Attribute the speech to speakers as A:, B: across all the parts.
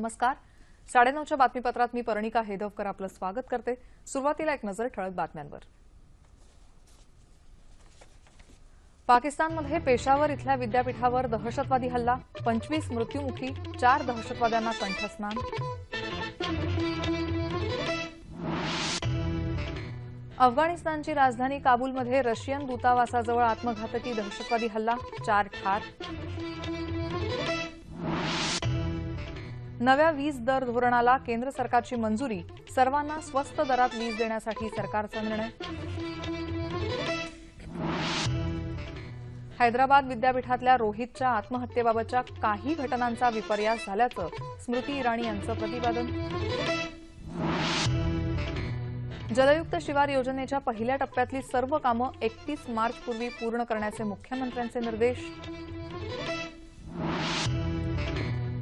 A: नमस्कार. साडेनऊच्या बातमीपत्रात मी परणिका हेदवकर आपलं स्वागत करते. सुरुवातीला एक नजर ठळक बातम्यांवर. पाकिस्तानमध्ये पेशावर इथल्या विद्यापीठावर दहशतवादी हल्ला पंचवीस मृत्यूमुखी चार दहशतवाद्यांना कंठस्नान. अफगाणिस्तानची राजधानी काबूलमध्ये रशियन दूतावासाजवळ आत्मघातकी दहशतवादी हल्ला चार ठार. नव्या वीज दर धोरणाला केंद्र सरकारची मंजुरी सर्वांना स्वस्त दरात वीज देण्यासाठी सरकारचा निर्णय. हैदराबाद विद्यापीठातल्या रोहितच्या आत्महत्येबाबतच्या काही घटनांचा विपर्यास झाल्याचं स्मृती इराणी यांचं प्रतिपादन. जलयुक्त शिवार योजनेच्या पहिल्या टप्प्यातली सर्व कामं एकतीस मार्चपूर्वी पूर्ण करण्याचे मुख्यमंत्र्यांचे निर्देश.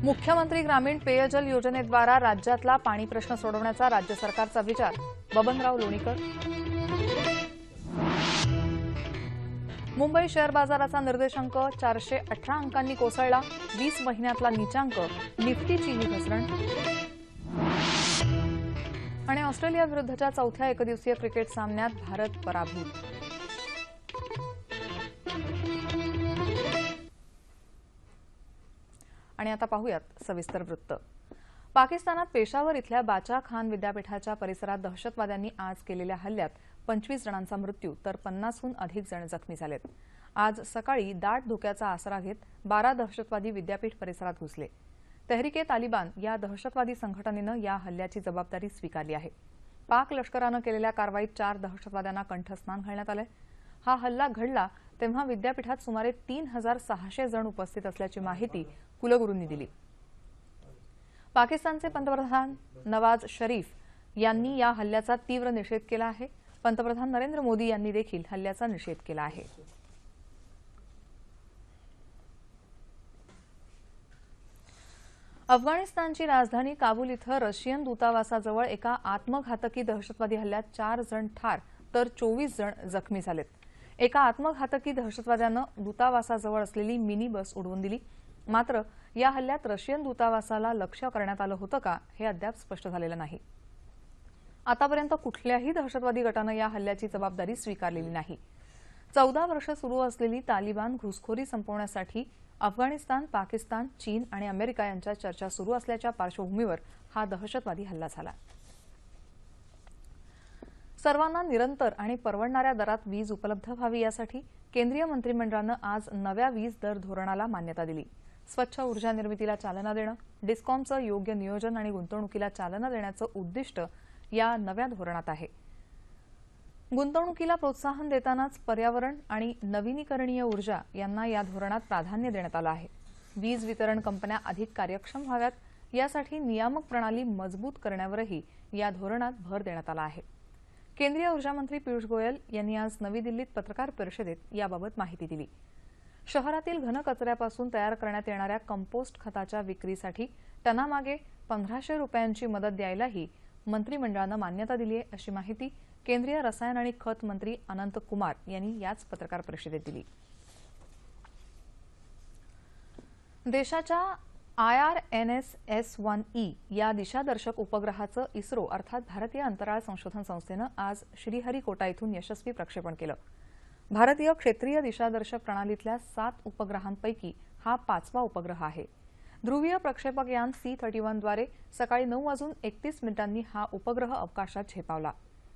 A: मुख्यमंत्री ग्रामीण पेयजल योजनेद्वारा राज्यातला पाणी प्रश्न सोडवण्याचा राज्य सरकारचा विचार. बबनराव लोणीकर. मुंबई शेअर बाजाराचा निर्देशांक चारशे अठरा अंकांनी कोसळला. वीस महिन्यातला नीचांक निफ्टीचीही घसरण. आणि ऑस्ट्रेलिया विरुद्धच्या चौथ्या एकदिवसीय क्रिकेट सामन्यात भारत पराभूत. आणि आता पाहूयात सविस्तर वृत्त. पाकिस्तानात पेशावर इथल्या बाचा खान विद्यापीठाच्या परिसरात दहशतवाद्यांनी आज केलेल्या हल्ल्यात पंचवीस जणांचा मृत्यू तर पन्नासहून अधिक जण जखमी झालेत. आज सकाळी दाट धोक्याचा आसरा घेत बारा दहशतवादी विद्यापीठ परिसरात घुसले. तहरीके तालिबान या दहशतवादी संघटनेनं या हल्ल्याची जबाबदारी स्वीकारली आहे. पाक लष्करानं केलेल्या कारवाईत चार दहशतवाद्यांना कंठस्नान घालण्यात आलंय. हा हल्ला घडला तेव्हा विद्यापीठात सुमारे तीन हजार सहाशे जण उपस्थित असल्याची माहिती कुलगुरूंनी दिली. पाकिस्तानचे पंतप्रधान नवाज शरीफ यांनी या हल्ल्याचा तीव्र निषेध केला आहे. पंतप्रधान नरेंद्र मोदी यांनी देखील हल्ल्याचा निषेध केला आहे. अफगाणिस्तानची राजधानी काबूल इथं रशियन दूतावासाजवळ एका आत्मघातकी दहशतवादी हल्ल्यात चार जण ठार तर चोवीस जण जखमी झालेत. एका आत्मघातकी दहशतवाद्यानं दूतावासाजवळ असलेली मिनी बस उडवून दिली. मात्र या हल्ल्यात रशियन दूतावासाला लक्ष्य करण्यात आलं होतं का हे अद्याप स्पष्ट झालेलं नाही. आतापर्यंत कुठल्याही दहशतवादी गटानं या हल्ल्याची जबाबदारी स्वीकारलेली नाही. चौदा वर्ष सुरू असलेली तालिबान घुसखोरी संपवण्यासाठी अफगाणिस्तान पाकिस्तान चीन आणि अमेरिका यांच्या चर्चा सुरू असल्याच्या पार्श्वभूमीवर हा दहशतवादी हल्ला झाला. सर्वांना निरंतर आणि परवडणाऱ्या दरात वीज उपलब्ध व्हावी यासाठी केंद्रीय मंत्रिमंडळानं आज नव्या वीज दर धोरणाला मान्यता दिली. स्वच्छ ऊर्जा निर्मितीला चालना देणं डिस्कॉमचं योग्य नियोजन आणि गुंतवणुकीला चालना देण्याचं उद्दिष्ट या नव्या धोरणात आहे. गुंतवणुकीला प्रोत्साहन देतानाच पर्यावरण आणि नवीनीकरणीय ऊर्जा यांना या धोरणात प्राधान्य देण्यात आलं आहे. वीज वितरण कंपन्या अधिक कार्यक्षम व्हाव्यात यासाठी नियामक प्रणाली मजबूत करण्यावरही या धोरणात भर देण्यात आला आहे. केंद्रीय ऊर्जामंत्री पियुष गोयल यांनी आज नवी दिल्लीत पत्रकार परिषदेत याबाबत माहिती दिली. शहरातील घनकचऱ्यापासून तयार करण्यात येणाऱ्या कंपोस्ट खताच्या विक्रीसाठी टनामागे पंधराशे रुपयांची मदत द्यायलाही मंत्रिमंडळानं मान्यता दिली आहे अशी माहिती केंद्रीय रसायन आणि खत मंत्री अनंत कुमार यांनी याच पत्रकार परिषदेत दिली. देशाच्या I R N S S one E या दिशादर्शक उपग्रहाचं इस्रो अर्थात भारतीय अंतराळ संशोधन संस्थेनं आज श्रीहरिकोटा इथून यशस्वी प्रक्षेपण केलं. भारतीय क्षेत्रीय दिशादर्शक प्रणालीतल्या सात उपग्रहांपैकी हा पाचवा उपग्रह आहे. ध्रुवीय प्रक्षेपक यान सी थर्टी वनद्वारे सकाळी नऊ वाजून एकतीस मिनिटांनी हा उपग्रह अवकाशात झेपावला.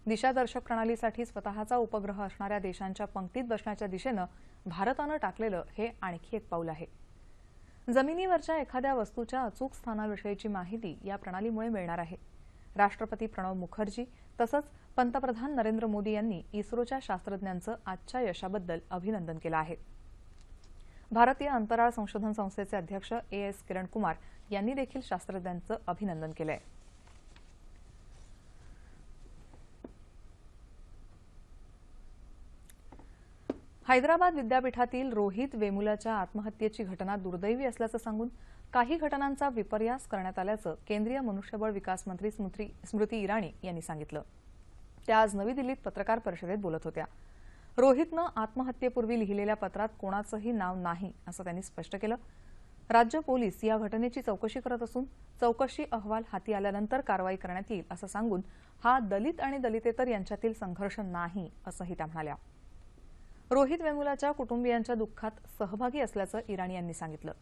A: दिशादर्शक प्रणालीसाठी स्वतःचा उपग्रह असणाऱ्या देशांच्या पंक्तीत बसण्याच्या दिशेनं भारतानं टाकलेलं हे आणखी एक पाऊल आहे. जमिनीवरच्या एखाद्या वस्तूच्या अचूक स्थानाविषयीची माहिती या प्रणालीमुळे मिळणार आहे. राष्ट्रपती प्रणव मुखर्जी तसंच पंतप्रधान नरेंद्र मोदी यांनी इस्रोच्या शास्त्रज्ञांचं आजच्या यशाबद्दल अभिनंदन केलं आहे. भारतीय अंतराळ संशोधन संस्थेचे अध्यक्ष ए एस किरण कुमार यांनी देखील शास्त्रज्ञांचं अभिनंदन केलं आहे हैदराबाद विद्यापीठातील रोहित वेमुलाच्या आत्महत्येची घटना दुर्दैवी असल्याचं सांगून काही घटनांचा विपर्यास करण्यात आल्याचं केंद्रीय मनुष्यबळ विकास मंत्री स्मृती इराणी यांनी सांगितलं. त्या आज नवी दिल्लीत पत्रकार परिषदेत बोलत होत्या. रोहितनं आत्महत्येपूर्वी लिहिलेल्या पत्रात कोणाचंही नाव नाही असं त्यांनी स्पष्ट केलं. राज्य पोलीस या घटनेची चौकशी करत असून चौकशी अहवाल हाती आल्यानंतर कारवाई करण्यात येईल असं सांगून हा दलित आणि दलितेतर यांच्यातील संघर्ष नाही असंही त्या म्हणाल्या. रोहित वेमुलाच्या कुटुंबियांच्या दुःखात सहभागी असल्याचं इराणी यांनी सांगितलं.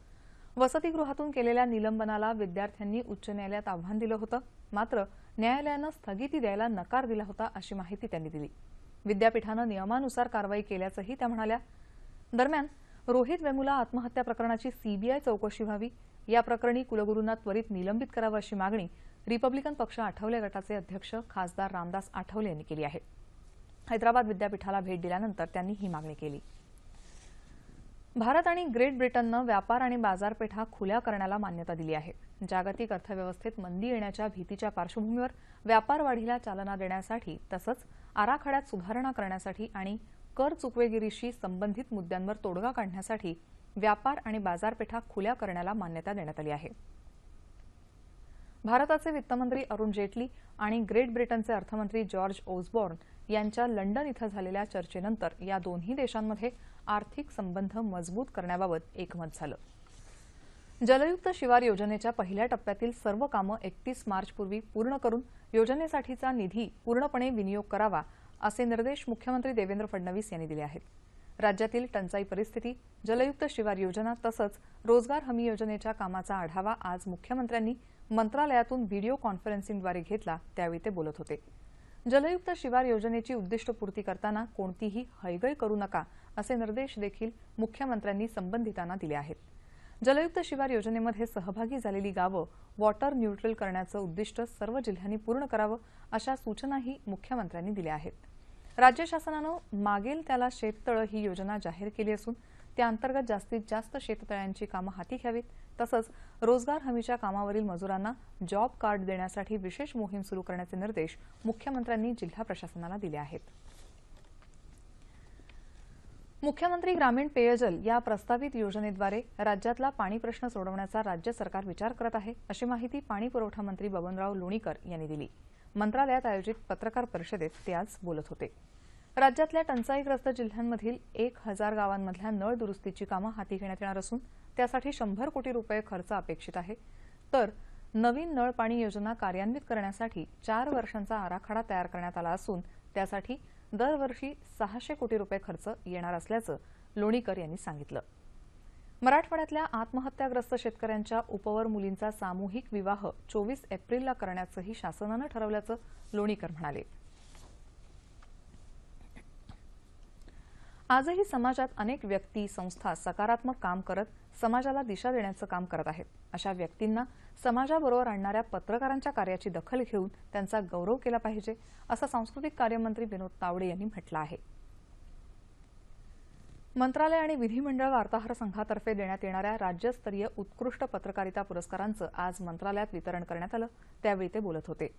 A: वसतिगृहातून केलेल्या निलंबनाला विद्यार्थ्यांनी उच्च न्यायालयात आव्हान दिलं होतं. मात्र न्यायालयानं स्थगिती द्यायला नकार दिला होता अशी माहिती त्यांनी दिली. विद्यापीठानं नियमानुसार कारवाई केल्याचंही त्या म्हणाल्या. दरम्यान रोहित वेमुला आत्महत्या प्रकरणाची सीबीआय चौकशी व्हावी या प्रकरणी कुलगुरूंना त्वरित निलंबित करावं अशी मागणी रिपब्लिकन पक्ष आठवले गटाचे अध्यक्ष खासदार रामदास आठवले यांनी केली आहे. हैदराबाद विद्यापीठाला भेट दिल्यानंतर त्यांनी ही मागणी केली. भारत आणि ग्रेट ब्रिटननं व्यापार आणि बाजारपेठा खुल्या करण्याला मान्यता दिली आहे. जागतिक अर्थव्यवस्थेत मंदी येण्याच्या भीतीच्या पार्श्वभूमीवर व्यापार वाढीला चालना देण्यासाठी तसंच आराखड्यात सुधारणा करण्यासाठी आणि कर चुकवेगिरीशी संबंधित मुद्द्यांवर तोडगा काढण्यासाठी व्यापार आणि बाजारपेठा खुल्या करण्याला मान्यता देण्यात आली आहे. भारताचे वित्तमंत्री अरुण जेटली आणि ग्रेट ब्रिटनचे अर्थमंत्री जॉर्ज ओसबॉर्न यांच्या लंडन इथं झालेल्या चर्चेनंतर या दोन्ही देशांमध्ये आर्थिक संबंध मजबूत करण्याबाबत एकमत झालं. जलयुक्त शिवार योजनेच्या पहिल्या टप्प्यातील सर्व कामं एकतीस मार्चपूर्वी पूर्ण करून योजनेसाठीचा निधी पूर्णपणे विनियोग करावा असे निर्देश मुख्यमंत्री देवेंद्र फडणवीस यांनी दिले आहेत. राज्यातील टंचाई परिस्थिती जलयुक्त शिवार योजना तसंच रोजगार हमी योजनेच्या कामाचा आढावा आज मुख्यमंत्र्यांनी मंत्रालयातून व्हिडिओ कॉन्फरन्सिंगद्वारे घेतला त्यावेळी ते बोलत होते. जलयुक्त शिवार योजनेची उद्दिष्टपूर्ती करताना कोणतीही हयगय करू नका असे निर्देश देखील मुख्यमंत्र्यांनी संबंधितांना दिले आहेत. जलयुक्त शिवार योजनेमध्ये सहभागी झालेली गावं वॉटर न्यूट्रल करण्याचं उद्दिष्ट सर्व जिल्ह्यांनी पूर्ण करावं अशा सूचनाही मुख्यमंत्र्यांनी दिल्या आहेत. राज्य शासनानं मागेल त्याला शेततळं ही योजना जाहीर केली असून त्याअंतर्गत जास्तीत जास्त शेततळ्यांची कामं हाती घ्यावीत तसंच रोजगार हमीच्या कामावरील मजुरांना जॉब कार्ड देण्यासाठी विशेष मोहीम सुरू करण्याचे निर्देश मुख्यमंत्र्यांनी जिल्हा प्रशासनाला दिले आहेत. मुख्यमंत्री ग्रामीण पेयजल या प्रस्तावित योजनेद्वारे राज्यातला पाणी प्रश्न सोडवण्याचा राज्य सरकार विचार करत आहे अशी माहिती पाणी पुरवठा मंत्री बबनराव लोणीकर यांनी दिली. मंत्रालयात आयोजित पत्रकार परिषदेत ते आज बोलत होते. राज्यातल्या टंचाईग्रस्त जिल्ह्यांमधील एक हजार गावांमधल्या नळ दुरुस्तीची कामं हाती घेण्यात येणार असून त्यासाठी शंभर कोटी रुपये खर्च अपेक्षित आहे. तर नवीन नळ पाणी योजना कार्यान्वित करण्यासाठी चार वर्षांचा आराखडा तयार करण्यात आला असून त्यासाठी दरवर्षी सहाशे कोटी रुपये खर्च येणार असल्याचं लोणीकर यांनी सांगितलं. मराठवाड्यातल्या आत्महत्याग्रस्त शेतकऱ्यांच्या उपवर मुलींचा सामूहिक विवाह चोवीस एप्रिलला करण्याचंही शासनानं ठरवल्याचं लोणीकर म्हणाले. आजही समाजात अनेक व्यक्ती संस्था सकारात्मक काम करत समाजाला दिशा देण्याचं काम करत आहेत. अशा व्यक्तींना समाजाबरोबर आणणाऱ्या पत्रकारांच्या कार्याची दखल घेऊन त्यांचा गौरव केला पाहिजे असं सांस्कृतिक कार्यमंत्री विनोद तावडे यांनी म्हटलं आहे. मंत्रालय आणि विधिमंडळ वार्ताहर संघातर्फे देण्यात येणाऱ्या राज्यस्तरीय उत्कृष्ट पत्रकारिता पुरस्कारांचं आज मंत्रालयात वितरण करण्यात आलं त्यावेळी ते बोलत होते.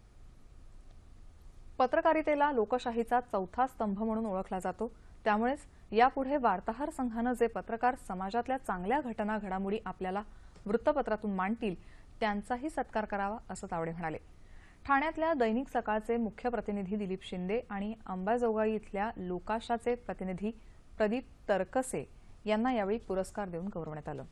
A: पत्रकारितेला लोकशाहीचा चौथा स्तंभ म्हणून ओळखला जातो त्यामुळेच यापुढे वार्ताहर संघानं जे पत्रकार समाजातल्या चांगल्या घटना घडामोडी आपल्याला वृत्तपत्रातून मांडतील त्यांचाही सत्कार करावा असं तावडे म्हणाले. ठाण्यातल्या दैनिक सकाळचे मुख्य प्रतिनिधी दिलीप शिंदे आणि अंबाजोगाई इथल्या लोकाशाचे प्रतिनिधी प्रदीप तरकसे यांना यावेळी पुरस्कार देऊन गौरवण्यात आलं.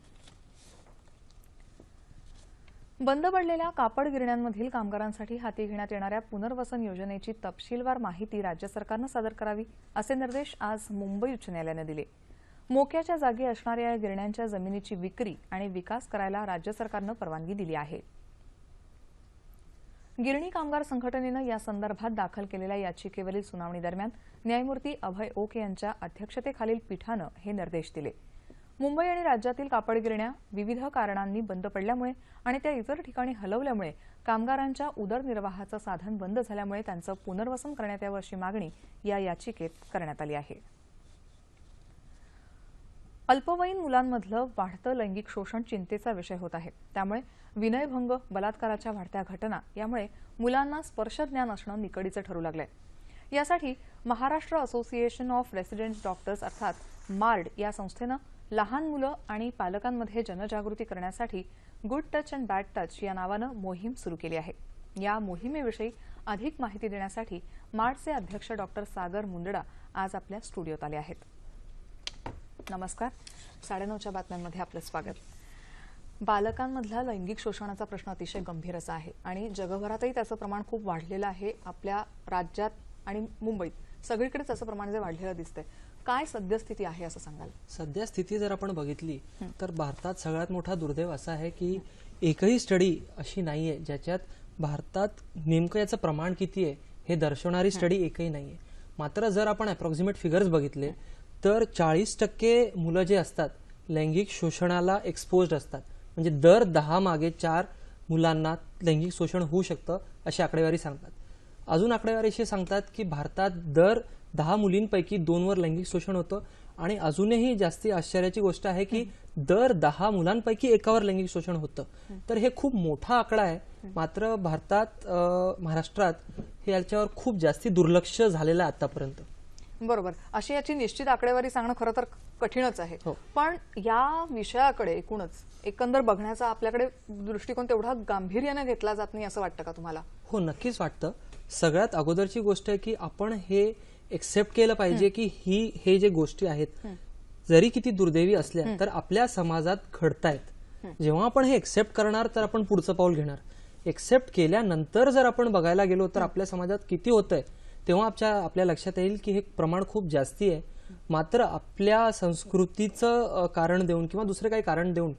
A: बंद पडलेल्या कापड गिरण्यांमधील कामगारांसाठी हाती घेण्यात येणाऱ्या पुनर्वसन योजनेची तपशीलवार माहिती राज्य सरकारनं सादर करावी असे निर्देश आज मुंबई उच्च न्यायालयानं दिले. मोक्याच्या जागी असणाऱ्या या गिरण्यांच्या जमिनीची विक्री आणि विकास करायला राज्य सरकारनं परवानगी दिली आहे. गिरणी कामगार संघटनेनं या संदर्भात दाखल केलेल्या याचिकेवरील सुनावणी दरम्यान न्यायमूर्ती अभय ओक यांच्या अध्यक्षतेखालील पीठानं हे निर्देश दिले. मुंबई आणि राज्यातील कापड गिरण्या विविध कारणांनी बंद पडल्यामुळे आणि त्या इतर ठिकाणी हलवल्यामुळे कामगारांच्या उदरनिर्वाहाचं साधन बंद झाल्यामुळे त्यांचं पुनर्वसन करण्यात यावं अशी मागणी या याचिकेत करण्यात आली आहे. अल्पवयीन मुलांमधलं वाढतं लैंगिक शोषण चिंतेचा विषय होत आहे. त्यामुळे विनयभंग बलात्काराच्या वाढत्या घटना यामुळे मुलांना स्पर्शज्ञान असणं निकडीचं ठरू लागलंय. यासाठी Maharashtra Association of Resident Doctors अर्थात मार्ड या संस्थेनं लहान मुलं आणि पालकांमध्ये जनजागृती करण्यासाठी good touch and bad touch या नावानं मोहीम सुरू केली आहे. या मोहिमेविषयी अधिक माहिती देण्यासाठी मार्डचे अध्यक्ष डॉक्टर सागर मुंदडा आज आपल्या स्टुडिओत आले आहेत. नमस्कार. साडेनऊच्या बातम्यांमध्ये आपलं स्वागत. बालकांमधला लैंगिक शोषणाचा प्रश्न अतिशय गंभीर असा आहे आणि जगभरातही त्याचं प्रमाण खूप वाढलेलं आहे. आपल्या राज्यात आणि मुंबईत सगळीकडे त्याचं प्रमाण जे वाढलेलं दिसतंय. काय सद्यस्थिती आहे असं सांगाल?
B: सध्या स्थिती जर आपण बघितली तर भारतात सगळ्यात मोठा दुर्दैव असा आहे की एकही स्टडी अशी नाहीये ज्याच्यात भारतात नेमकं याचं प्रमाण किती आहे हे दर्शवणारी स्टडी एकही नाहीये. मात्र जर आपण अप्रॉक्सिमेट फिगर्स बघितले तर चाळीस टक्के मुलं जे असतात लैंगिक शोषणाला एक्सपोज्ड असतात. म्हणजे दर दहा मागे चार मुलांना लैंगिक शोषण होऊ शकतं अशी आकडेवारी सांगतात. अजून आकडेवारी अशी सांगतात की भारतात दर दहा मुलींपैकी दोनवर लैंगिक शोषण होतं. आणि अजूनही जास्ती आश्चर्याची गोष्ट आहे की दर दहा मुलांपैकी एकावर लैंगिक शोषण होतं. तर हे खूप मोठा आकडा आहे. मात्र भारतात महाराष्ट्रात हे याच्यावर खूप जास्ती दुर्लक्ष झालेलं आहे आतापर्यंत.
A: बरोबर. अशी याची निश्चित आकडेवारी सांगणं खरं तर कठीणच आहे.
B: हो.
A: पण या विषयाकडे एकूणच एकंदर बघण्याचा आपल्याकडे दृष्टिकोन तेवढा गांभीर्याने घेतला जात नाही असं वाटतं का तुम्हाला?
B: हो नक्कीच वाटतं. सगळ्यात अगोदरची गोष्ट आहे की आपण हे एक्सेप्ट केलं पाहिजे की ही हे जे गोष्टी आहेत जरी किती दुर्दैवी असल्या तर आपल्या समाजात घडतायत. जेव्हा आपण हे एक्सेप्ट करणार तर आपण पुढचं पाऊल घेणार. एक्सेप्ट केल्यानंतर जर आपण बघायला गेलो तर आपल्या समाजात किती होतंय तेव्हा आपल्या आपल्या लक्षात येईल की हे प्रमाण खूप जास्ती आहे. मात्र आपल्या संस्कृतीचं कारण देऊन किंवा दुसरं काही कारण देऊन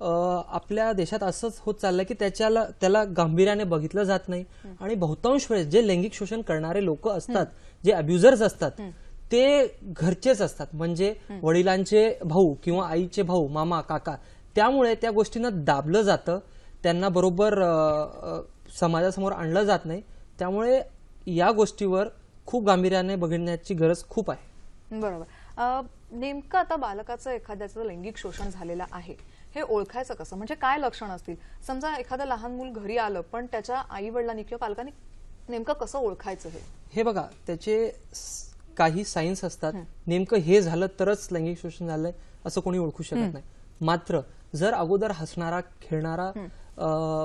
B: आपल्या देशात असंच होत चाललंय की त्याच्याला त्याला गांभीर्याने बघितलं जात नाही. आणि बहुतांश वेळेस जे लैंगिक शोषण करणारे लोक असतात जे अब्युझर्स असतात ते घरचेच असतात. म्हणजे वडिलांचे भाऊ किंवा आईचे भाऊ मामा काका त्यामुळे त्या गोष्टींना दाबलं जातं. त्यांना बरोबर समाजासमोर आणलं जात नाही. त्यामुळे या गोष्टीवर खूप गांभीर्याने बघण्याची गरज खूप आहे.
A: बरोबर. नेमकं आता बालकाचं एखाद्याचं लैंगिक शोषण झालेलं आहे. हे ओळखायचं कसं? म्हणजे काय लक्षण असतील? समजा एखादं लहान मूल घरी आलं पण त्याच्या आई वडिलांनी किंवा पालकांनी नेमकं कसं ओळखायचं हे?
B: हे बघा त्याचे काही सायन्स असतात. नेमकं हे झालं तरच लैंगिक शोषण झालंय असं कोणी ओळखू शकत नाही. मात्र जर अगोदर हसणारा खेळणारा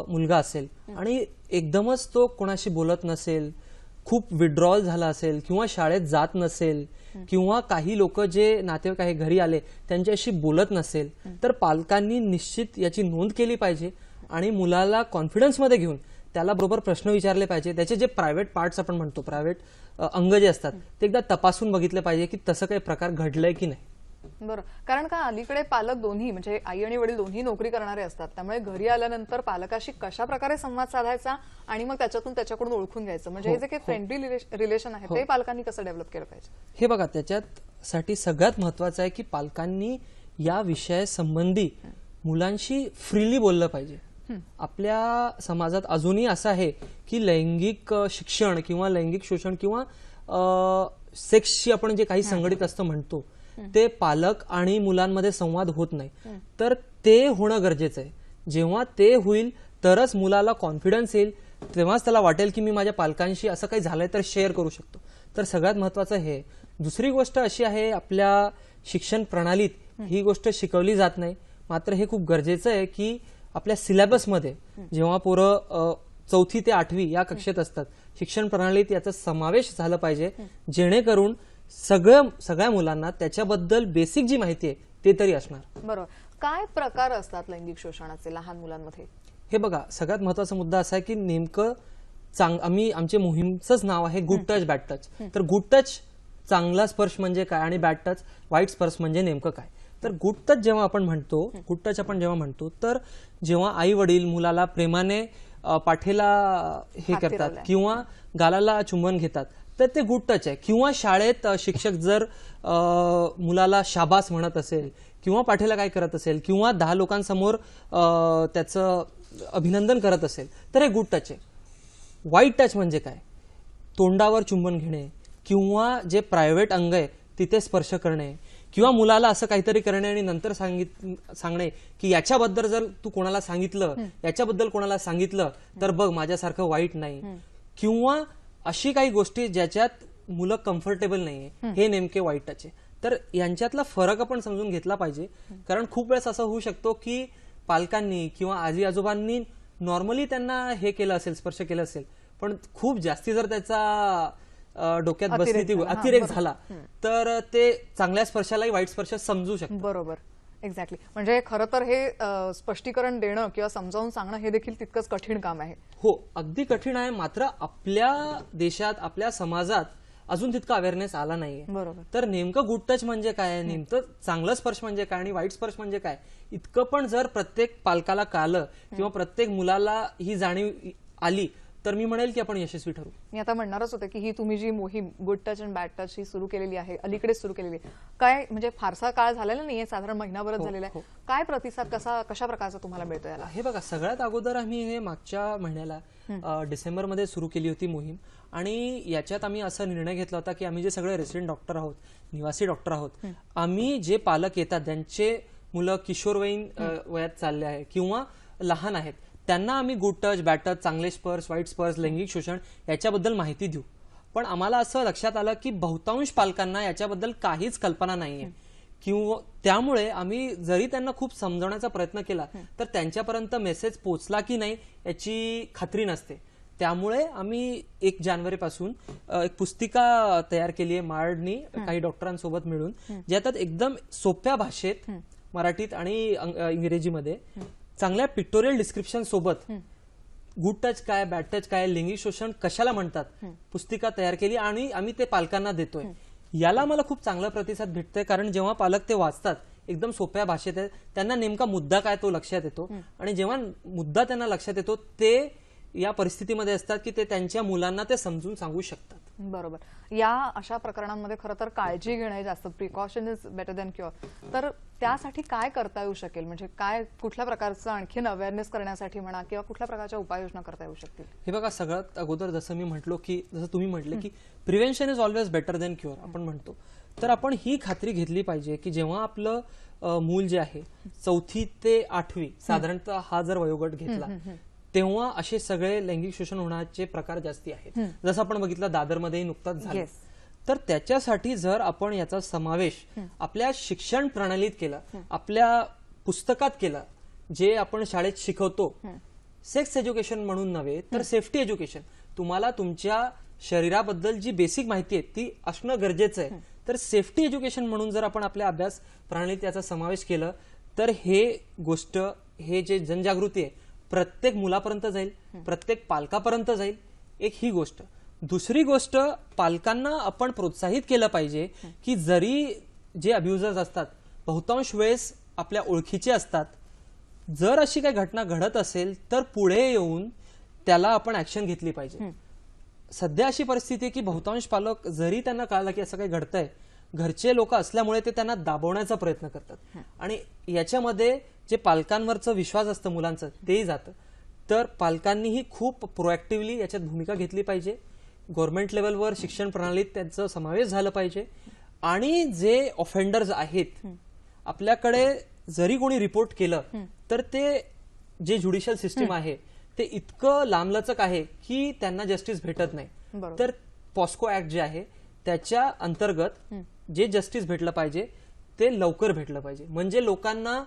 B: मुलगा असेल आणि एकदमच तो कोणाशी बोलत नसेल खूप विड्रॉल झाला असेल किंवा शाळेत जात नसेल किंवा काही लोक जे नातेवाईक आहे घरी आले त्यांच्याशी बोलत नसेल तर पालकांनी निश्चित याची नोंद केली पाहिजे आणि मुलाला कॉन्फिडन्समध्ये घेऊन त्याला बरोबर प्रश्न विचारले पाहिजे. त्याचे जे प्रायव्हेट पार्ट्स आपण म्हणतो प्रायव्हेट अंग जे असतात ते एकदा तपासून बघितले पाहिजे की तसं काही प्रकार घडलाय की नाही.
A: बरं. कारण का अलीकडे पालक दोन्ही म्हणजे आई आणि वडील दोन्ही नोकरी करणारे असतात. त्यामुळे घरी आल्यानंतर पालकाशी कशा प्रकारे संवाद साधायचा आणि मग त्याच्यातून त्याच्याकडून ओळखून घ्यायचं? म्हणजे हे जे काही फ्रेंडली रिलेशन आहे ते पालकांनी कसं डेव्हलप केलं पाहिजे?
B: हे बघा त्याच्यात साठी सगळ्यात महत्वाचं आहे की पालकांनी या विषयासंबंधी मुलांशी फ्रीली बोललं पाहिजे. आपल्या समाजात अजूनही असं आहे की लैंगिक शिक्षण किंवा लैंगिक शोषण किंवा सेक्सशी आपण जे काही संघटित असतं म्हणतो ते पालक आणि मुलांमध्ये संवाद होत नाही. तर ते होणं गरजेचं आहे. जेव्हा ते होईल तरच मुलाला कॉन्फिडन्स येईल. तेव्हाच त्याला वाटेल की मी माझ्या पालकांशी असं काही झालंय तर शेअर करू शकतो. तर सगळ्यात महत्वाचं हे. दुसरी गोष्ट अशी आहे आपल्या शिक्षण प्रणालीत ही गोष्ट शिकवली जात नाही. मात्र हे खूप गरजेचं आहे की आपल्या सिलेबसमध्ये जेव्हा पोरं चौथी ते आठवी या कक्षेत असतात शिक्षण प्रणालीत याचा समावेश झाला पाहिजे. जेणेकरून सगळं सगळ्या मुलांना त्याच्याबद्दल बेसिक जी माहिती आहे ते तरी असणार.
A: बरोबर. काय प्रकार असतात लैंगिक शोषणाचे लहान मुलांमध्ये?
B: हे बघा सगळ्यात महत्त्वाचा मुद्दा असा आहे की नेमकं चांग आम्ही आमच्या मोहीमचंच नाव आहे गुड टच बॅड टच तर गुड टच चांगला स्पर्श म्हणजे काय आणि बॅड टच वाईट स्पर्श म्हणजे नेमकं काय? तर गुड टच जेव्हा आपण म्हणतो गुड टच आपण जेव्हा म्हणतो तर जेव्हा आई वडील मुलाला प्रेमाने पाठीला हे करतात. किंवा गालाला चुंबन घेतात तर ते गुड टच आहे. किंवा शाळेत शिक्षक जर मुलाला शाबास म्हणत असेल किंवा पाठीला काय करत असेल किंवा दहा लोकांसमोर त्याचं अभिनंदन करत असेल तर हे गुड टच आहे. वाईट टच म्हणजे काय? तोंडावर चुंबन घेणे किंवा जे प्रायव्हेट अंग आहे तिथे स्पर्श करणे किंवा मुलाला असं काहीतरी करणे आणि नंतर सांगित सांगणे की याच्याबद्दल जर तू कोणाला सांगितलं याच्याबद्दल कोणाला सांगितलं तर बघ माझ्यासारखं वाईट नाही. किंवा अशी काही गोष्टी ज्याच्यात मुलं कम्फर्टेबल नाहीये हे नेमके वाईट टच आहे. तर यांच्यातला फरक आपण समजून घेतला पाहिजे. कारण खूप वेळेस असं होऊ शकतो की पालकांनी किंवा आजी आजोबांनी नॉर्मली त्यांना हे केलं असेल स्पर्श केलं असेल पण खूप जास्ती जर त्याचा डोक्यात बसली ती अतिरेक. झाला तर ते चांगल्या स्पर्शालाही वाईट स्पर्श समजू शकतात
A: बरोबर. एक्झॅक्टली म्हणजे खरं तर हे स्पष्टीकरण देणं किंवा समजावून सांगणं हे देखील तितकंच कठीण काम आहे.
B: हो अगदी कठीण आहे मात्र आपल्या देशात आपल्या समाजात अजून तितका अवेअरनेस आला नाहीये.
A: बरोबर.
B: तर नेमकं गुड टच म्हणजे काय नेमकं चांगलं स्पर्श म्हणजे काय आणि वाईट स्पर्श म्हणजे काय? इतकं पण जर प्रत्येक पालकाला कळलं किंवा प्रत्येक मुलाला ही जाणीव आली तर मी म्हणेल की आपण यशस्वी ठरू.
A: मी आता म्हणणारच होते की ही तुम्ही जी मोहीम good touch and bad touch ही सुरू केलेली आहे अलीकडेच सुरू केलेली आहे काय म्हणजे फारसा काळ झालेला नाहीये साधारण महिनाभरच
B: हो,
A: झालेला
B: हो.
A: आहे काय प्रतिसाद कसा कशा प्रकारचा तुम्हाला मिळतो याला?
B: हे बघा सगळ्यात अगोदर आम्ही हे मागच्या महिन्याला डिसेंबरमध्ये सुरू केली होती मोहीम. आणि याच्यात आम्ही असा निर्णय घेतला होता की आम्ही जे सगळे रेसिडेंट डॉक्टर आहोत निवासी डॉक्टर आहोत आम्ही जे पालक येतात ज्यांचे मुलं किशोरवयीन वयात चालले आहे किंवा लहान आहेत त्यांना आम्ही गुड टच बॅड टच चांगले स्पर्श वाईट स्पर्श लैंगिक शोषण याच्याबद्दल माहिती देऊ. पण आम्हाला असं लक्षात आलं की बहुतांश पालकांना याच्याबद्दल काहीच कल्पना नाहीये. किंवा त्यामुळे आम्ही जरी त्यांना खूप समजवण्याचा प्रयत्न केला तर त्यांच्यापर्यंत मेसेज पोचला की नाही याची खात्री नसते. त्यामुळे आम्ही एक जानेवारी पासून एक पुस्तिका तयार केली आहे मार्डनी काही डॉक्टरांसोबत मिळून ज्यात एकदम सोप्या भाषेत मराठीत आणि इंग्रजीमध्ये चांगल्या पिक्टोरियल डिस्क्रिप्शन सोबत गुड टच काय बॅड टच काय लैंगिक शोषण कशाला म्हणतात? पुस्तिका तयार केली आणि आम्ही ते पालकांना देतोय. याला मला खूप चांगला प्रतिसाद भेटतोय कारण जेव्हा पालक ते वाचतात एकदम सोप्या भाषेत आहे त्यांना नेमका मुद्दा काय तो लक्षात येतो. आणि जेव्हा मुद्दा त्यांना लक्षात येतो ते या परिस्थितीमध्ये असतात की ते त्यांच्या मुलांना ते समजून सांगू शकतात.
A: बरोबर. या अशा प्रकरणांमध्ये खरं तर काळजी घेणं जास्त precaution is better than cure तर त्यासाठी काय करता येऊ शकेल? म्हणजे काय कुठल्या प्रकारचं आणखीन अवेअरनेस करण्यासाठी म्हणा किंवा कुठल्या प्रकारच्या उपाययोजना करता येऊ शकतील?
B: हे बघा सगळ्यात अगोदर जसं मी म्हटलो की जसं तुम्ही म्हटले की prevention is always better than cure आपण म्हणतो. तर आपण ही खात्री घेतली पाहिजे की जेव्हा आपलं मूल जे आहे चौथी ते आठवी साधारणतः हा जर वयोगट घेतला तेव्हा असे सगळे लैंगिक शोषण होण्याचे प्रकार जास्ती आहेत. जसं आपण बघितलं दादरमध्येही नुकताच झालं. तर त्याच्यासाठी जर आपण याचा समावेश आपल्या शिक्षण प्रणालीत केला आपल्या पुस्तकात केला जे आपण शाळेत शिकवतो सेक्स एज्युकेशन म्हणून नव्हे तर सेफ्टी एज्युकेशन तुम्हाला तुमच्या शरीराबद्दल जी बेसिक माहिती आहे ती असणं गरजेचं आहे. तर सेफ्टी एज्युकेशन म्हणून जर आपण आपल्या अभ्यास प्रणालीत याचा समावेश केलं तर हे गोष्ट हे जे जनजागृती आहे प्रत्येक मुलापर्यंत जाईल प्रत्येक पालकापर्यंत जाईल एक ही गोष्ट. दुसरी गोष्ट पालकांना आपण प्रोत्साहित केलं पाहिजे की जरी जे अब्युजर्स असतात बहुतांश वेळेस आपल्या ओळखीचे असतात जर अशी काही घटना घडत असेल तर पुढे येऊन त्याला आपण ऍक्शन घेतली पाहिजे. सध्या अशी परिस्थिती आहे की बहुतांश पालक जरी त्यांना कळलं की असं काही घडतंय घरचे लोक असल्यामुळे ते त्यांना दाबवण्याचा प्रयत्न करतात. आणि याच्यामध्ये जे पालकांवरचं विश्वास असतं मुलांचं तेही जातं. तर पालकांनीही खूप प्रोएक्टिव्हली याच्यात भूमिका घेतली पाहिजे. गव्हर्नमेंट लेवलवर शिक्षण प्रणालीत त्यांचं समावेश झालं पाहिजे. आणि जे ऑफेंडर्स आहेत आपल्याकडे जरी कोणी रिपोर्ट केलं तर ते जे ज्युडिशियल सिस्टीम आहे ते इतकं लांबलचक आहे की त्यांना जस्टिस भेटत नाही. तर पॉस्को ऍक्ट जे आहे त्याच्या अंतर्गत जे जस्टिस भेटलं पाहिजे ते लवकर भेटलं पाहिजे. म्हणजे लोकांना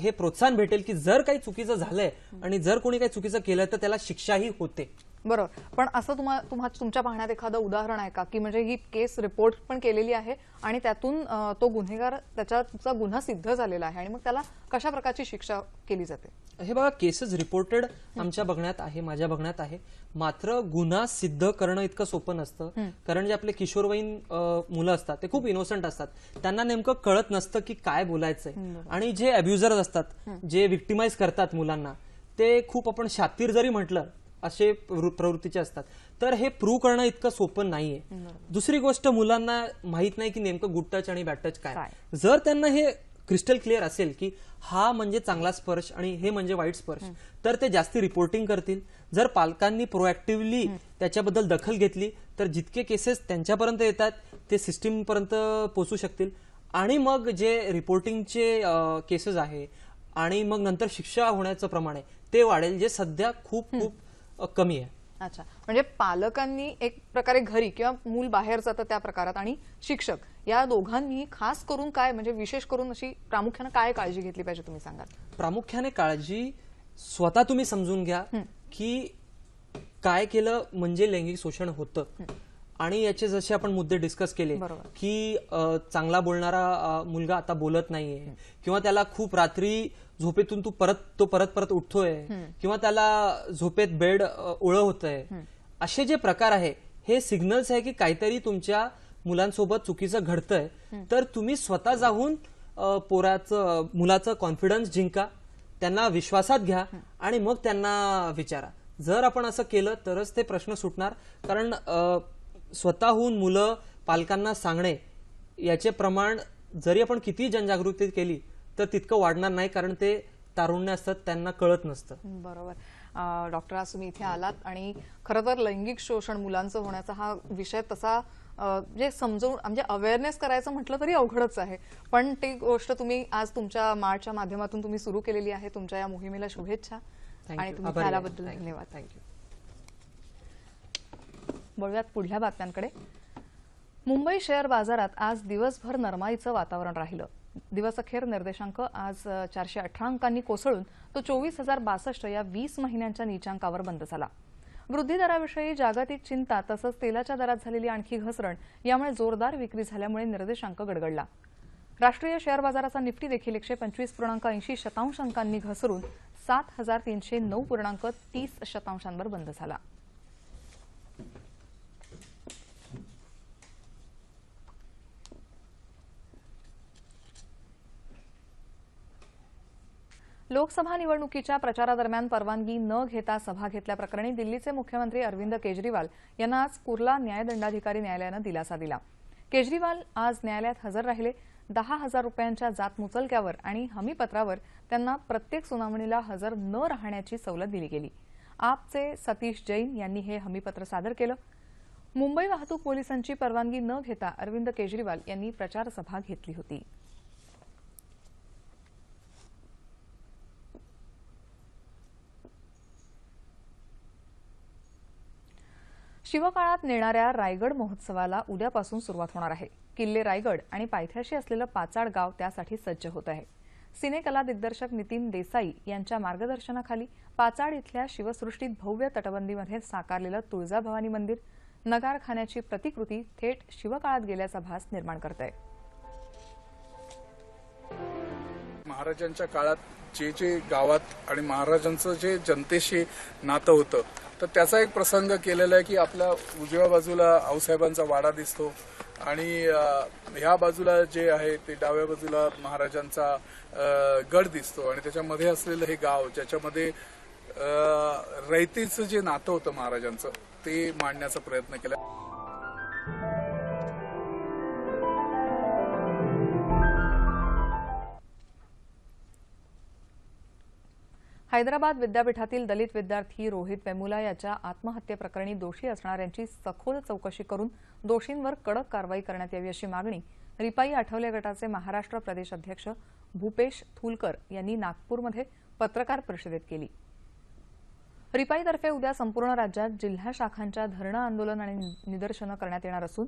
B: हे प्रोत्साहन भेटेल की जर काही चुकीचं झालंय आणि जर कोणी काही चुकीचं केलं तर त्याला शिक्षाही होते.
A: बरोबर. पण असं तुम्हा तुम्हा तुमच्या पाहण्यात एखादं उदाहरण आहे का? की म्हणजे ही केस रिपोर्ट पण केलेली आहे आणि त्यातून तो गुन्हेगार त्याचा गुन्हा सिद्ध झालेला आहे आणि मग त्याला कशा प्रकारची शिक्षा केली जाते?
B: हे बघा केसेस रिपोर्टेड आमच्या बघण्यात आहे माझ्या बघण्यात आहे. मात्र गुन्हा सिद्ध करणं इतकं सोपं नसतं. कारण जे आपले किशोरवयीन मुलं असतात ते खूप इनोसंट असतात. त्यांना नेमकं कळत नसतं की काय बोलायचंय. आणि जे अब्युजर्स असतात जे विक्टिमाइज करतात मुलांना ते खूप आपण शातीर जरी म्हटलं असे प्रवृ- प्रवृत्तीचे असतात. तर हे प्रूव्ह करणं इतकं सोपं नाहीये. दुसरी गोष्ट मुलांना माहीत नाही की नेमकं गुड टच आणि बॅड टच काय? जर त्यांना हे क्रिस्टल क्लिअर असेल की हा म्हणजे चांगला स्पर्श आणि हे म्हणजे वाईट स्पर्श तर ते जास्ती रिपोर्टिंग करतील. जर पालकांनी प्रोएक्टिव्हली त्याच्याबद्दल दखल घेतली तर जितके केसेस त्यांच्यापर्यंत येतात ते सिस्टीम पर्यंत पोहोचू शकतील. आणि मग जे रिपोर्टिंगचे केसेस आहे आणि मग नंतर शिक्षा होण्याचं प्रमाण आहे ते वाढेल. जे सध्या खूप खूप कमी आहे.
A: अच्छा. म्हणजे पालकांनी एक प्रकारे घरी किंवा मूल बाहेर जातं त्या प्रकारात आणि शिक्षक या दोघांनी खास करून काय म्हणजे विशेष करून अशी प्रामुख्यानं काय काळजी घेतली पाहिजे तुम्ही सांगाल?
B: प्रामुख्याने काळजी स्वतः तुम्ही समजून घ्या की काय केलं म्हणजे लैंगिक शोषण होतं. आणि याचे जसे आपण मुद्दे डिस्कस केले. की चांगला बोलणारा मुलगा आता बोलत नाहीये किंवा त्याला खूप रात्री झोपेतून तू परत तो परत परत उठतोय किंवा त्याला झोपेत बेड ओळ होत आहे असे जे प्रकार आहे हे सिग्नल्स आहे की काहीतरी तुमच्या मुलांसोबत चुकीचं घडतंय. तर तुम्ही स्वतः जाऊन पोराचं मुलाचं कॉन्फिडन्स जिंका त्यांना विश्वासात घ्या आणि मग त्यांना विचारा. जर आपण असं केलं तरच ते प्रश्न सुटणार. कारण स्वतःहून मुलं पालकांना सांगणे याचे प्रमाण जरी आपण किती जनजागृती केली तर तितकं वाढणार नाही कारण ते तारुण्य असतात त्यांना कळत नसतं
A: बरोबर डॉक्टर आज तुम्ही इथे आलात आणि खरं तर लैंगिक शोषण मुलांचं होण्याचा हा विषय तसा अं, जे समजून म्हणजे अवेअरनेस करायचं म्हटलं तरी अवघडच आहे पण ती गोष्ट तुम्ही आज तुमच्या मार्चच्या माध्यमातून तुम्ही सुरू केलेली आहे तुमच्या या मोहिमेला शुभेच्छा आणि. तुम्ही. आल्याबद्दल
B: you.
A: धन्यवाद
B: you.
A: वळूयात पुढल्या बातम्यांकडे मुंबई शेअर बाजारात आज दिवसभर नरमाईचं वातावरण राहिलं दिवसअखेर निर्देशांक आज चारशे अठरा अंकांनी कोसळून तो चोवीस हजार बासष्ट या वीस महिन्यांच्या नीचांकावर बंद झाला. वृद्धी दराविषयी जागतिक चिंता तसंच तेलाच्या दरात झालेली आणखी घसरण यामुळे जोरदार विक्री झाल्यामुळे निर्देशांक गडगडला. राष्ट्रीय शेअर बाजाराचा निफ्टी देखील एकशे पंचवीस पूर्णांक ऐंशी शतांश अंकांनी घसरून सात हजार तीनशे नऊ पूर्णांक तीस शतांशांवर बंद झाला. लोकसभा निवडणुकीच्या प्रचारादरम्यान परवानगी न घेता सभा घेतल्याप्रकरणी दिल्लीचे मुख्यमंत्री अरविंद केजरीवाल यांना आज कुर्ला न्यायदंडाधिकारी न्यायालयानं दिलासा दिला. केजरीवाल आज न्यायालयात हजर राहिले. दहा हजार रुपयांच्या जात मुचलक्यावर आणि हमीपत्रावर त्यांना प्रत्येक सुनावणीला हजर न राहण्याची सवलत दिली गेली. आपचे सतीश जैन यांनी हे हमीपत्र सादर केलं. मुंबई वाहतूक पोलिसांची परवानगी न घेता अरविंद केजरीवाल यांनी प्रचारसभा घेतली होती. शिवकाळात नेणाऱ्या रायगड महोत्सवाला उद्यापासून सुरुवात होणार आहे. किल्ले रायगड आणि पायथ्याशी असलेलं पाचाड गाव त्यासाठी सज्ज होत आहे. सिनेकला दिग्दर्शक नितीन देसाई यांच्या मार्गदर्शनाखाली पाचाड इथल्या शिवसृष्टीत भव्य तटबंदीमध्ये साकारलेलं तुळजाभवानी मंदिर नगारखान्याची प्रतिकृती थेट शिवकाळात गेल्याचा भास निर्माण करत आहे
C: महाराजांच्या काळात जे जे गावात आणि महाराजांचं जे जनतेशी नातं होतं तर त्याचा एक प्रसंग केलेला आहे की आपल्या उजव्या बाजूला आऊसाहेबांचा वाडा दिसतो आणि ह्या बाजूला जे आहे ते डाव्या बाजूला महाराजांचा गड दिसतो आणि त्याच्यामध्ये असलेलं हे गाव ज्याच्यामध्ये रयतीचं जे नातं होतं महाराजांचं ते मांडण्याचा प्रयत्न केला.
A: हैदराबाद विद्यापीठातील दलित विद्यार्थी रोहित वेमुला याच्या आत्महत्येप्रकरणी दोषी असणाऱ्यांची सखोल चौकशी करून दोषींवर कडक कारवाई करण्यात यावी अशी मागणी रिपाई आठवले गटाचे महाराष्ट्र प्रदेश अध्यक्ष भूपेश थुलकर यांनी नागपूरमध्ये पत्रकार परिषदेत केली. रिपाईतर्फे उद्या संपूर्ण राज्यात जिल्हा शाखांच्या धरणं आंदोलन आणि निदर्शनं करण्यात येणार असून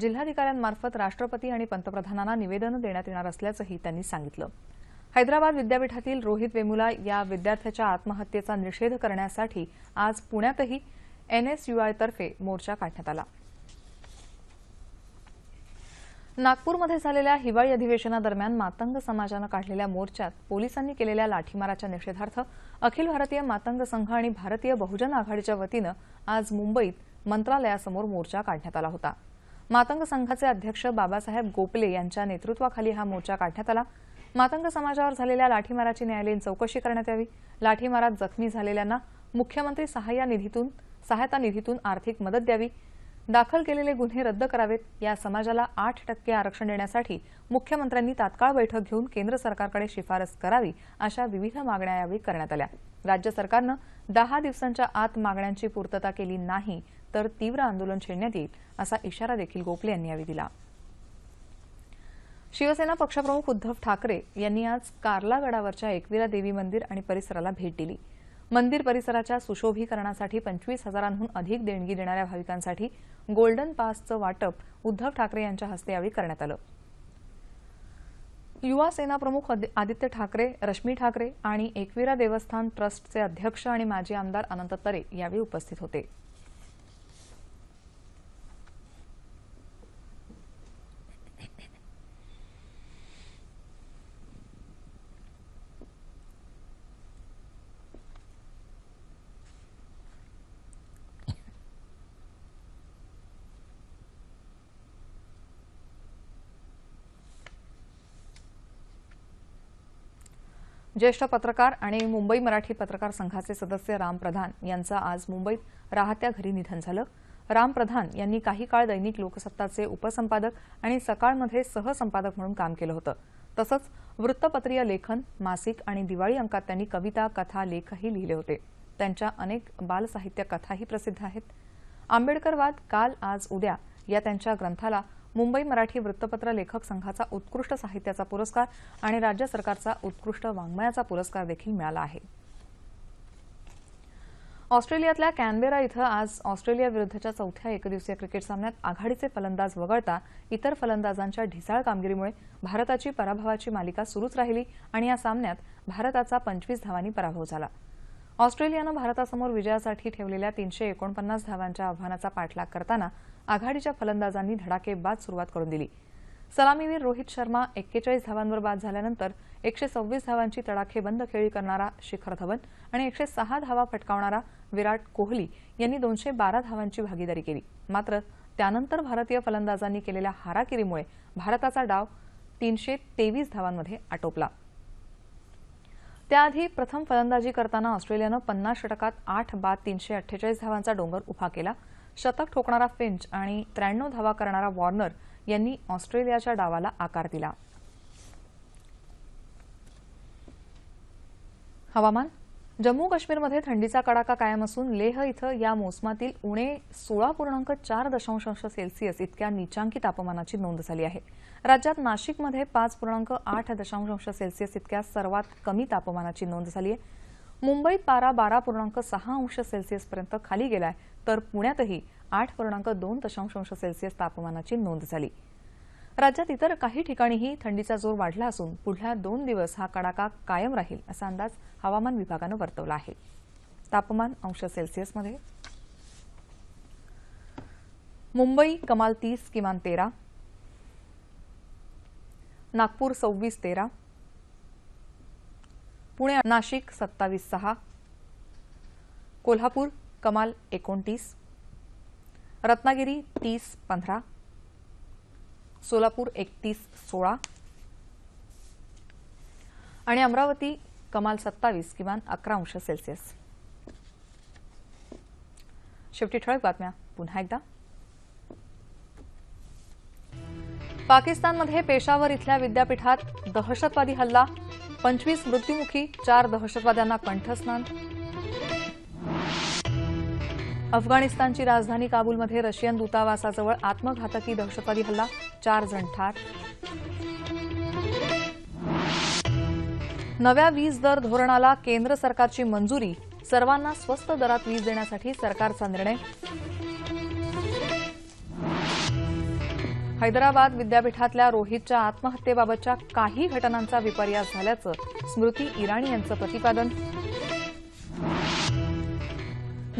A: जिल्हाधिकाऱ्यांमार्फत राष्ट्रपती आणि पंतप्रधानांना निवेदनं देण्यात येणार असल्याचंही त्यांनी सांगितलं. हैदराबाद विद्यापीठातील रोहित वेमुला या विद्यार्थ्याच्या आत्महत्येचा निषेध करण्यासाठी आज पुण्यातही एनएसयूआयतर्फे मोर्चा काढण्यात आला. नागपूरमध्ये झालेल्या हिवाळी अधिवेशनादरम्यान मातंग समाजानं काढलेल्या मोर्चात पोलिसांनी केलेल्या लाठीमाराच्या निषेधार्थ अखिल भारतीय मातंग संघ आणि भारतीय बहुजन आघाडीच्या वतीनं आज मुंबईत मंत्रालयासमोर मोर्चा काढण्यात आला होता. मातंग संघाचे अध्यक्ष बाबासाहेब गोपले यांच्या नेतृत्वाखाली हा मोर्चा काढण्यात आला. मातंग समाजावर झालेल्या लाठीमाराची न्यायालयीन चौकशी करण्यात यावी. लाठीमारात जखमी झालेल्यांना मुख्यमंत्री सहाय्या निधीतून सहायता निधीतून आर्थिक मदत द्यावी. दाखल केलेले गुन्हे रद्द करावेत. या समाजाला आठ टक्के आरक्षण देण्यासाठी मुख्यमंत्र्यांनी तात्काळ बैठक घेऊन केंद्र सरकारकडे शिफारस करावी अशा विविध मागण्या यावेळी करण्यात आल्या. राज्य सरकारनं दहा दिवसांच्या आत मागण्यांची पूर्तता केली नाही तर तीव्र आंदोलन छेडण्यात येईल असा इशारा देखील गोखले यांनी यावेळी दिला. शिवसेना पक्षप्रमुख उद्धव ठाकरे यांनी आज कार्ला गडावरच्या एकविरा देवी मंदिर आणि परिसराला भेट दिली. मंदिर परिसराच्या सुशोभीकरणासाठी पंचवीस हजारांहून अधिक देणगी देणाऱ्या भाविकांसाठी गोल्डन पासचं वाटप उद्धव ठाकरे यांच्या हस्ते यावेळी करण्यात आलं. युवा सेना प्रमुख आदित्य ठाकरे रश्मी ठाकरे आणि एकविरा देवस्थान ट्रस्टचे अध्यक्ष आणि माजी आमदार अनंत तरे यावेळी उपस्थित होते. ज्येष्ठ पत्रकार आणि मुंबई मराठी पत्रकार संघाचे सदस्य राम प्रधान यांचं आज मुंबईत राहत्या घरी निधन झालं. राम प्रधान यांनी काही काळ दैनिक लोकसत्ताचे उपसंपादक आणि सकाळमध्ये सहसंपादक म्हणून काम केलं होतं. तसंच वृत्तपत्रीय लेखन मासिक आणि दिवाळी अंकात त्यांनी कविता कथा लेखही लिहिले होते. त्यांच्या अनेक बालसाहित्य कथाही प्रसिद्ध आहेत. आंबेडकरवाद काल आज उद्या या त्यांच्या ग्रंथाला मुंबई मराठी वृत्तपत्र लेखक संघाचा उत्कृष्ट साहित्याचा पुरस्कार आणि राज्य सरकारचा उत्कृष्ट वाङ्मयाचा पुरस्कार देखील मिळाला आहे. ऑस्ट्रेलियातल्या कॅनबेरा इथं आज ऑस्ट्रेलिया विरुद्धच्या चौथ्या एकदिवसीय क्रिकेट सामन्यात आघाडीचे फलंदाज वगळता इतर फलंदाजांच्या ढिसाळ कामगिरीमुळे भारताची पराभवाची मालिका सुरूच राहिली आणि या सामन्यात भारताचा पंचवीस धावांनी पराभव झाला. ऑस्ट्रेलियानं भारतासमोर विजयासाठी ठेवलेल्या तीनशे एकोणपन्नास धावांच्या आव्हानाचा पाठलाग करताना आघाडीच्या फलंदाजांनी धडाकेबाद सुरुवात करून दिली. सलामीवीर रोहित शर्मा एक्केचाळीस धावांवर बाद झाल्यानंतर एकशे सव्वीस धावांची तडाखेबंद खेळी करणारा शिखर धवन आणि एकशे सहा धावा फटकावणारा विराट कोहली यांनी दोनशे बारा धावांची भागीदारी केली. मात्र त्यानंतर भारतीय फलंदाजांनी केलेल्या हाराकिरीमुळे भारताचा डाव तीनशे तेवीस धावांमध्ये आटोपला. त्याआधी प्रथम फलंदाजी करताना ऑस्ट्रेलियानं पन्नास षटकात आठ बाद तीनशे अठ्ठेचाळीस धावांचा डोंगर उभा केला. शतक ठोकणारा फिंच आणि त्र्याण्णव धावा करणारा वॉर्नर यांनी ऑस्ट्रेलियाच्या डावाला आकार दिला. हवामान जम्मू काश्मीरमध्ये थंडीचा कडाका कायम असून लेह इथं या मोसमातील उणे सोळा पूर्णांक चार दशांश अंश सेल्सिअस इतक्या निचांकी तापमानाची नोंद झाली आहे. राज्यात नाशिकमध्ये पाच पूर्णांक आठ दशांश अंश सेल्सिअस इतक्या सर्वात कमी तापमानाची नोंद झाली आहे. मुंबईत पारा बारा पूर्णांक सहा अंश सेल्सिअसपर्यंत खाली गेलाय तर पुण्यातही आठ पूर्णांक दोन दशांश अंश सेल्सिअस तापमानाची नोंद झाली. राज्यात इतर काही ठिकाणीही थंडीचा जोर वाढला असून पुढल्या दोन दिवस हा कडाका कायम राहील असा अंदाज हवामान विभागानं वर्तवला आहे. तापमान अंश सेल्सिअसमध्ये मुंबई कमाल तीस किमान तेरा. नागपूर सव्वीस तेरा. पुणे नाशिक सत्तावीस सहा. कोल्हापूर कमाल एकोणतीस. रत्नागिरी तीस पंधरा. सोलापूर एकतीस सोळा. आणि अमरावती कमाल सत्तावीस किमान अकरा अंश सेल्सिअस. शेवटी ठळक बातम्या पुन्हा एकदा. पाकिस्तानमध्ये पेशावर इथल्या विद्यापीठात दहशतवादी हल्ला पंचवीस मृत्युमुखी चार दहशतवाद्यांना कंठस्नान अफगाणिस्तानची राजधानी काबूलमध्ये रशियन दूतावासाजवळ आत्मघातकी दहशतवादी हल्ला चार जण ठार. नव्या वीज दर धोरणाला केंद्र सरकारची मंजुरी सर्वांना स्वस्त दरात वीज देण्यासाठी सरकारचा निर्णय. हैदराबाद विद्यापीठातल्या रोहितच्या आत्महत्येबाबतच्या काही घटनांचा विपर्यास झाल्याचं स्मृती इराणी यांचं प्रतिपादन.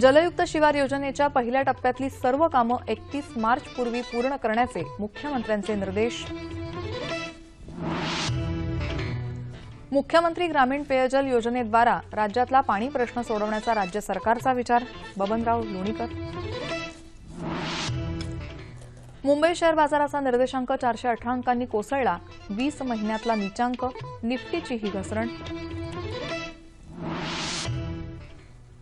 A: जलयुक्त शिवार योजनेच्या पहिल्या टप्प्यातली सर्व कामं एकतीस मार्चपूर्वी पूर्ण करण्याचे मुख्यमंत्र्यांचे निर्देश. मुख्यमंत्री ग्रामीण पेयजल योजनेद्वारा राज्यातला पाणी प्रश्न सोडवण्याचा राज्य सरकारचा विचार. बबनराव लोणीकर. मुंबई शेअर बाजाराचा निर्देशांक चारशे अठरा अंकांनी कोसळला. वीस महिन्यातला निचांक निफ्टीचीही घसरण.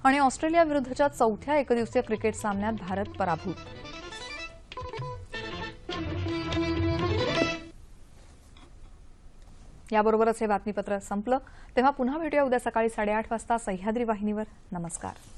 A: आणि ऑस्ट्रेलिया विरुद्धच्या चौथ्या एकदिवसीय क्रिकेट सामन्यात भारत पराभूत. याबरोबरच हे बातमीपत्र संपलं. तेव्हा पुन्हा भेटूया उद्या सकाळी साडेआठ वाजता सह्याद्री वाहिनीवर. नमस्कार.